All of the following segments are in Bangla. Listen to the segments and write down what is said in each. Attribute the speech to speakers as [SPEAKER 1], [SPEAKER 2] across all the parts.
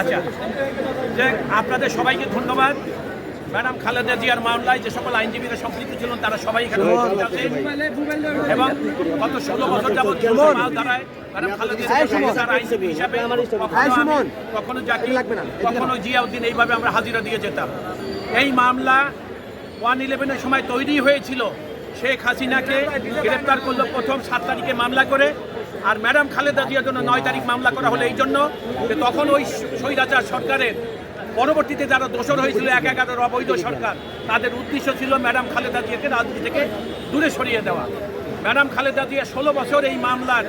[SPEAKER 1] আচ্ছা। যে আপনাদের সবাইকে ধন্যবাদ। ম্যাডাম খালেদা জিয়ার মামলায় যে সকল আইনজীবীরা সম্পৃক্ত ছিলেন তারা সবাই এখানে আছেন এবং গত ষোলো বছর যাবৎ দ্বারায় তার আইনজীবী হিসাবে কখনো জাকি কখনো জিয়াউদ্দিন এইভাবে আমরা হাজিরা দিয়ে যেতাম। এই মামলা ওয়ান ইলেভেনের সময় তৈরি হয়েছিল। শেখ হাসিনাকে গ্রেপ্তার করল প্রথম সাত তারিখে মামলা করে। আর ম্যাডাম খালেদা জিয়ার জন্য নয় তারিখ মামলা করা হলো এই জন্য। তখন ওই স্বৈরাচার সরকারের পরবর্তীতে যারা দোষর হয়েছিল, এক এগারোর অবৈধ সরকার, তাদের উদ্দেশ্য ছিল ম্যাডাম খালেদা জিয়াকে রাজনীতি থেকে দূরে সরিয়ে দেওয়া। ম্যাডাম খালেদা জিয়া ষোলো বছর এই মামলার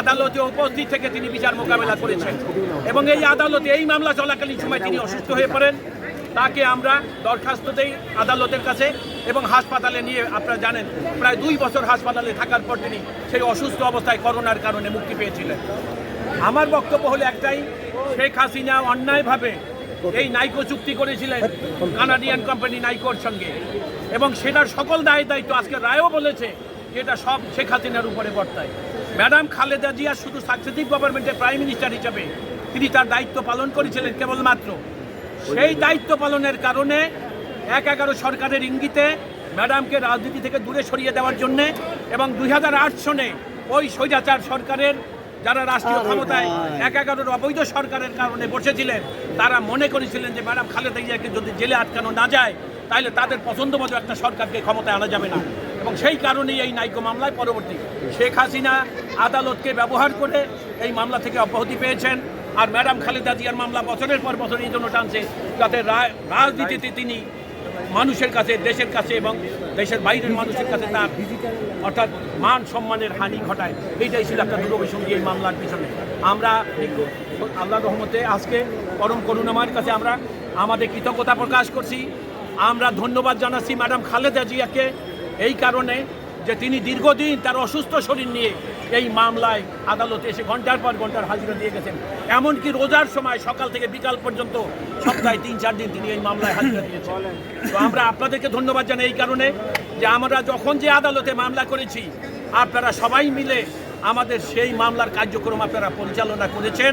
[SPEAKER 1] আদালতে উপস্থিত থেকে তিনি বিচার মোকাবেলা করেছেন। এবং এই আদালতে এই মামলা চলাকালীন সময় তিনি অসুস্থ হয়ে পড়েন। তাকে আমরা দরখাস্ত দেই আদালতের কাছে এবং হাসপাতালে নিয়ে, আপনারা জানেন, প্রায় দুই বছর হাসপাতালে থাকার পর তিনি সেই অসুস্থ অবস্থায় করোনার কারণে মুক্তি পেয়েছিলেন। আমার বক্তব্য হলো একটাই, শেখ হাসিনা অন্যায়ভাবে এই নাইকো চুক্তি করেছিলেন, কানাডিয়ান কোম্পানি নাইকোর সঙ্গে। এবং সেটার সকল দায় দায়িত্ব আজকে রায়ও বলেছে এটা সব শেখ হাসিনার উপরে বর্তায়। ম্যাডাম খালেদা জিয়া শুধু সাকসেসিভ গভর্নমেন্টের প্রাইম মিনিস্টার হিসেবে তিনি তার দায়িত্ব পালন করেছিলেন কেবলমাত্র সেই দায়িত্ব পালনের কারণে এক এগারো সরকারের ইঙ্গিতে ম্যাডামকে রাজনীতি থেকে দূরে সরিয়ে দেওয়ার জন্যে এবং দুই হাজার আট সনে ওই স্বৈরাচার সরকারের যারা রাষ্ট্রীয় ক্ষমতায় এক এগারোর অবৈধ সরকারের কারণে বসেছিলেন তারা মনে করেছিলেন যে ম্যাডাম খালেদা জিয়াকে যদি জেলে আটকানো না যায় তাহলে তাদের পছন্দ মতো একটা সরকারকে ক্ষমতায় আনা যাবে না। এবং সেই কারণেই এই নাইকো মামলায় পরবর্তী শেখ হাসিনা আদালতকে ব্যবহার করে এই মামলা থেকে অব্যাহতি পেয়েছেন। আর ম্যাডাম খালেদা জিয়ার মামলা বছরের পর বছর এই জন্য টানছে যাতে রাজনীতিতে তিনি মানুষের কাছে, দেশের কাছে এবং দেশের বাইরের মানুষের কাছে তার অর্থাৎ মান সম্মানের হানি ঘটায়। এইটাই ছিল একটা দূরভিসন্ধি এই মামলার পিছনে। আমরা আল্লাহ রহমতে আজকে পরম করুণাময়ের কাছে আমরা আমাদের কৃতজ্ঞতা প্রকাশ করছি। আমরা ধন্যবাদ জানাচ্ছি ম্যাডাম খালেদা জিয়াকে। এই কারণে যে তিনি দীর্ঘদিন তার অসুস্থ শরীর নিয়ে এই মামলায় আদালতে এসে ঘণ্টার পর ঘণ্টার হাজিরা দিয়ে গেছেন। এমনকি রোজার সময় সকাল থেকে বিকাল পর্যন্ত সপ্তাহে তিন চার দিন তিনি এই মামলায় হাজিরা দিয়েছেন। তো আমরা আপনাদেরকে ধন্যবাদ জানাই এই কারণে যে আমরা যখন যে আদালতে মামলা করেছি আপনারা সবাই মিলে আমাদের সেই মামলার কার্যক্রম আপনারা পরিচালনা করেছেন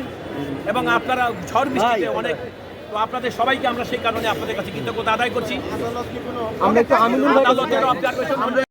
[SPEAKER 1] এবং আপনারা ঝড় বৃষ্টিতে অনেক তো আপনাদের সবাইকে আমরা সেই কারণে আপনাদের কাছে কৃতজ্ঞতা আদায় করছি।
[SPEAKER 2] আমরা একটু আমিনুল